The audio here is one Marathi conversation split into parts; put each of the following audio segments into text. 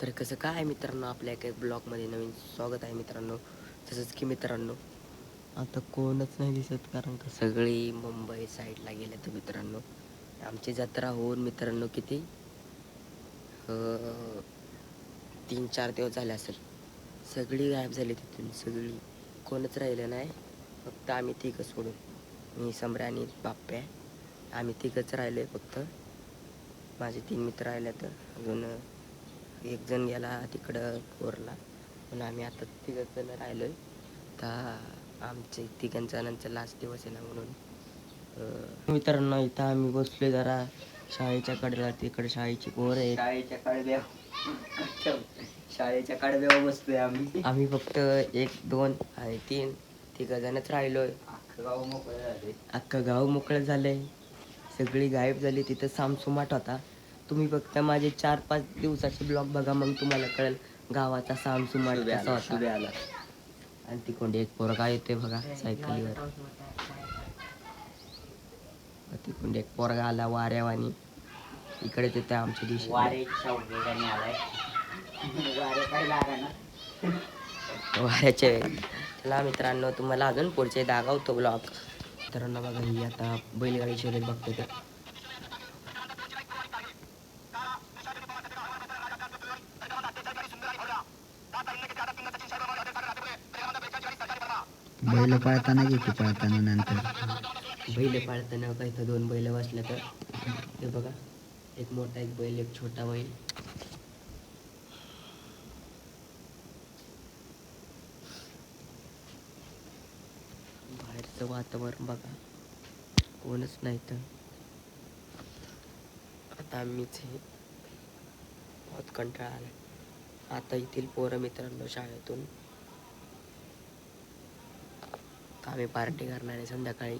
तर कसं काय आहे मित्रांनो आपल्या एका ब्लॉगमध्ये नवीन स्वागत आहे मित्रांनो. तसंच की मित्रांनो आता कोणच नाही दिसत कारण का सगळी मुंबई साईडला गेले तर मित्रांनो. आमची जत्रा होऊन मित्रांनो किती? तीन चार दिवस झाले असेल. सगळी गायब झाली तिथून सगळी. कोणच राहिलं नाही फक्त आम्ही तिघं सोडून. मी सम्रा आणि बाप्प्या आम्ही तिघंच राहिलो आहे फक्त. माझे तीन मित्र राहिले तर. अजून एक जण गेला तिकडं कोरला. पण आम्ही आता तिघं जण राहिलोय. तर आमचे तिघं जणांचा लास्ट दिवस आहे ना म्हणून. मित्रांनो इथं आम्ही बसलोय जरा. शाळेच्या कडेला तिकडे शाळेची पोर आहे शाळेच्या कडव्या शाळेच्या कडव्यावर बसतोय आम्ही. आम्ही फक्त एक दोन आणि तीन. तिघं जणच राहिलोय. अख्खं गाव मोकळं झाले अख्खं गाव मोकळं झालंय. सगळी गायब झाली तिथं सामसुमाट होता. तुम्ही फक्त माझे चार पाच दिवसाचे ब्लॉग बघा मग तुम्हाला कळेल गावाचा सामसुमाट कसा होता. आला. आणि तिकोंडे एक पोरगा येते बघा सायकलीवर. तिकोंडे एक पोरगा आला वाऱ्यावानी इकडे तिथे आमच्या दिवशी वारे शावणी आलाय. वारे काय लागा ना. वाऱ्याचे चला मित्रांनो तुम्हाला अजून पुढचे दाखवतो ब्लॉग मित्रांनो बघा ही आता बैलगाडी शर्यत बघतो तर. बैल पाळताना घे की पाळताना नंतर. बैल पाळताना इथं दोन बैल बसल्या तर. ते बघा एक मोठा एक बैल एक छोटा बैल. बाहेरचं वातावरण बघा. कोणच नाही तर आता आम्हीच हे बहुत कंटाळा आला आता येथील पोरं मित्रांनो शाळेतून. आम्ही पार्टी करणार आहे संध्याकाळी.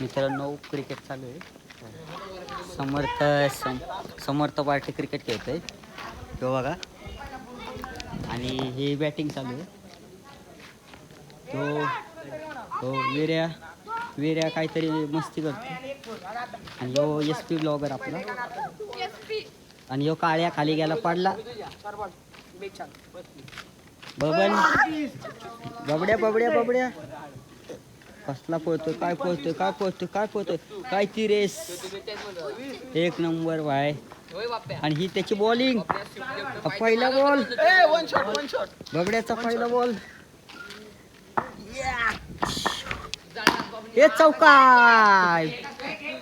मित्रांनो क्रिकेट चालू आहे. समर्थ सम समर्थ पार्टी क्रिकेट खेळतोय. तो बघा. आणि हे बॅटिंग चालू आहे. तो तो वेऱ्या वीर्या काहीतरी मस्ती करतो आणि यो एस पी ब्लॉगर आपला. आणि यो काळ्या खाली गेला पडला. बबन. बबड्या बबड्या बबड्या. कसला पळतोय काय पळतोय काय पळतोय काय पळतोय काय ती रेस. एक नंबर वाय आणि ही त्याची बॉलिंग. पहिला बॉल. बबड्याचा पहिला बॉल. हे चौकार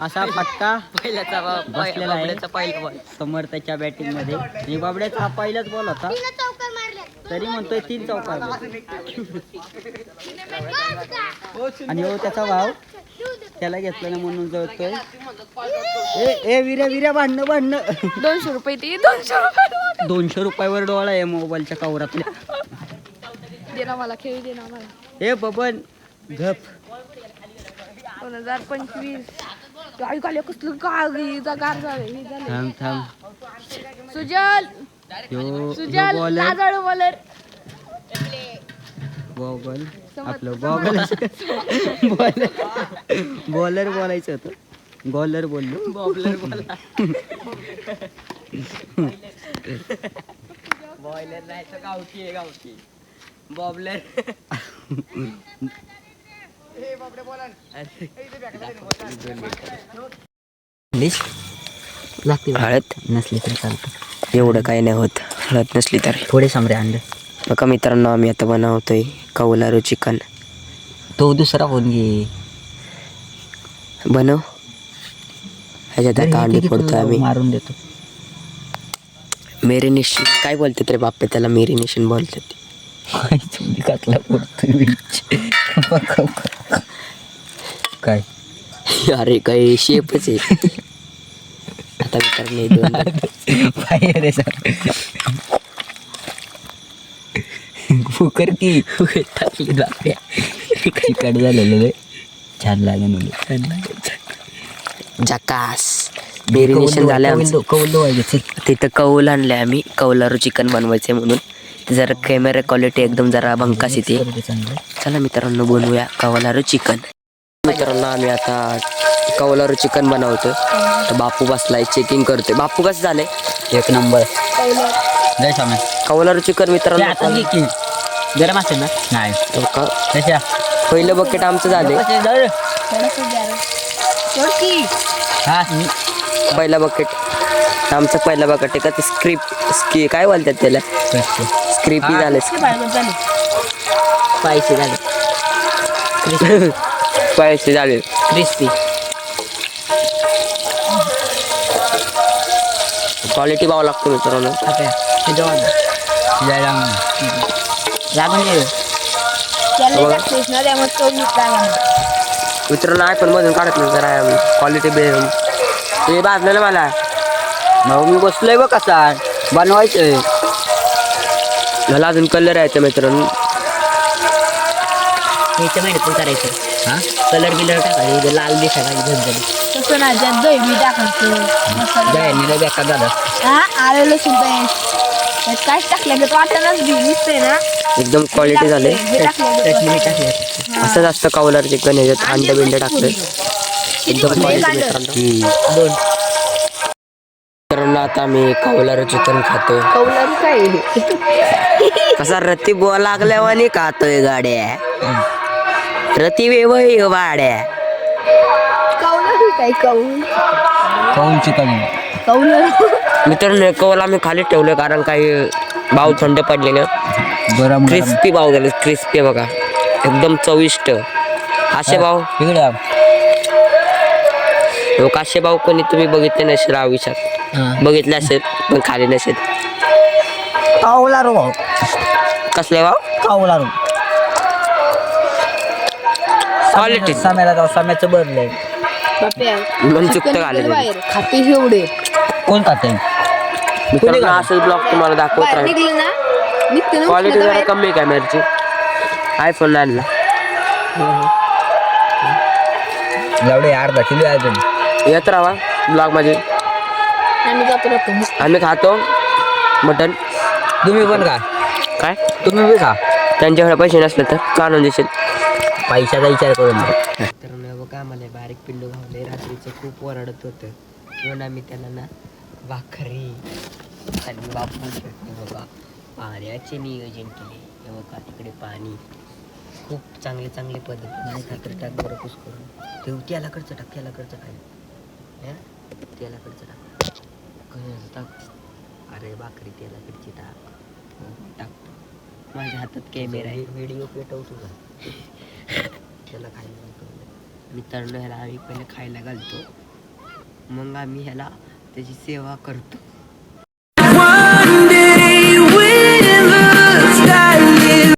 असा फटका पहिल्याचा बसलेला आहे. पहिला बॉल समर्थच्या बॅटिंगमध्ये आणि बाबड्याचा हा पहिलाच बॉल होता. तरी म्हणतोय तीन चौकार आणि हो त्याचा भाव त्याला घेतलं ना म्हणून जळतोय. ए ए विऱ्या विऱ्या भांडणं भांडणं. दोनशे रुपये ती दोनशे रुपये दोनशे रुपयावर डोळा आहे मोबाईलच्या कवरातल्या. दे ना मला खेळ दे ना मला. ए बबन गप. दोन हजार पंचवीस. काय कसलं काय गार झालं हे झालं. थांब थांब. सुजल! यो सुजल बॉलर लाजाळू बॉलर बॉबल आपलं बॉबल बॉलर बॉलर बोलायचं होतं. बॉलर बोललो. बॉबलर बोला. बॉयलर नाही तर गावठी आहे गावठी. बॉबलर लागते हळद नसली तरी चालतं. एवढं काही नाही होत. हळद नसली तर. थोडे सामरे आणले. बघा मित्रांनो आम्ही आता बनवतोय कौलारू चिकन. तो दुसरा फोन घे. बनव. ह्याच्यात आता अंडी फोडतोय आम्ही. मारून देतो. मेरिनेशन. काय बोलतात रे बाप्पे त्याला मेरिनेशन बोलतात फोडतोय काय? अरे काही शेपच आहे. आता मित्रांनो हे दोन. बाहेर आहे सर कुकर की. टाकली चिकट झालेलं रे. छान लागेल जकास. मेरिनेशन झालं कौल व्हायचं तिथं कौल आणले आम्ही. कौलारू चिकन बनवायचे म्हणून. जरा कॅमेरा क्वालिटी एकदम जरा भंकास येते. चला मित्रांनो बनवूया कौलारू चिकन. मित्रांनो आम्ही आता कौलारू चिकन बनवतोय. तर बापू बसलाय चेकिंग करतोय. बापू कसं झालंय? एक नंबर. जय स्वामी कौलारू चिकन मित्रांनो गरम असेल ना? नाही. हो का? कशा पहिलं बकेट आमचं झाले हा. पहिला बकेट आमचं पहिला बकेट आहे का? ते स्क्रिप्ट स्की काय बोलतात त्याला? स्क्रिपी झालं. पैसे झाले. पैसे झाले. क्रिस्पी क्वालिटी पाहावं लागतो मित्रांनो. लागून ये मित्रांनो आय पण मधून काढत नाही जरा क्वालिटी बे ते भाजलेलं मला. मग मी बसलोय बघ कसा. बनवायचंय. मला अजून कलर आहे मित्रांनो. याच्या माहिती पण करायचं? हा? कलर बिलर टाकायचं लाल दिसायला झणझणी तसं ना त्यात दही टाकायचं मसाला दह्याने बेकार झालं. हा? आलं लसूण पेस्ट टाकलं वाटणच ना. एकदम क्वालिटी झाले. हे टाकलं चटणी टाकली असं जास्त कवलर चिकन ह्याच्यात अंड बिंड टाकतोय एकदम क्वालिटी मित्रांनो. दोन. मित्रांनो आता मी कवलर चिकन खातोय. कौलारू काय? कसा रती बुवा लागल्यावानी खातोय गाड्या. रती वेवय वाड्या कौलारू काय कौल? कौल चिकन कौलारू मित्रांनो हे कवल आम्ही खाली ठेवलं कारण काही भाव थंड पडले ना गरम. क्रिस्पी भाव झाले क्रिस्पी बघा. एकदम चविष्ट. असे भाव? लोक असे भाव कोणी तुम्ही बघितले नसेल आयुष्यात? बघितले असेल पण खाली नसेल. कावलारू भाऊ कसले भाव? कावलारू क्वालिटी साम्याला जाऊ साम्याचं बदलंय मन चुकतं घाले खाते एवढे. कोण खाते? मित्रांनो असं ब्लॉग तुम्हाला दाखवत बाहेर राहील निघले ना? निघते ना क्वालिटी उष्णता जरा बाहेर. कमी आहे कॅमेरची आयफोन आणला एवढे अर्धा किलो आहे अजून. येत राहा ब्लॉगमध्ये. आम्ही जातो राहतो आम्ही खातो. मटन तुम्ही पण खा. काय? तुम्ही बी खा. त्यांच्याकडे पैसे नसले तर का आणून देशील. पैशाचा विचार करून तर बघा आम्हाला बारीक पिल्लू घावले रात्रीचं खूप ओरडत होतं. म्हणून आम्ही त्याला ना भाकरी आणि बापू हे बघा पाण्याचे नियोजन केले. हे बघा तिकडे पाणी. खूप चांगले चांगले पद्धत नाही का? तर टाक बरं कुस करून. ते त्याला कडचं टाक त्याला कडचं काय हे? त्याला कडचं टाक. कशाचं टाक? अरे भाकरी त्याला कडची टाक. हो, टाकतो माझ्या हातात कॅमेरा आहे. व्हिडिओ पेटवतो का त्याला खायला घालतो मित्रांनो ह्याला आम्ही पहिले खायला घालतो. मग आम्ही ह्याला त्याची सेवा करतो.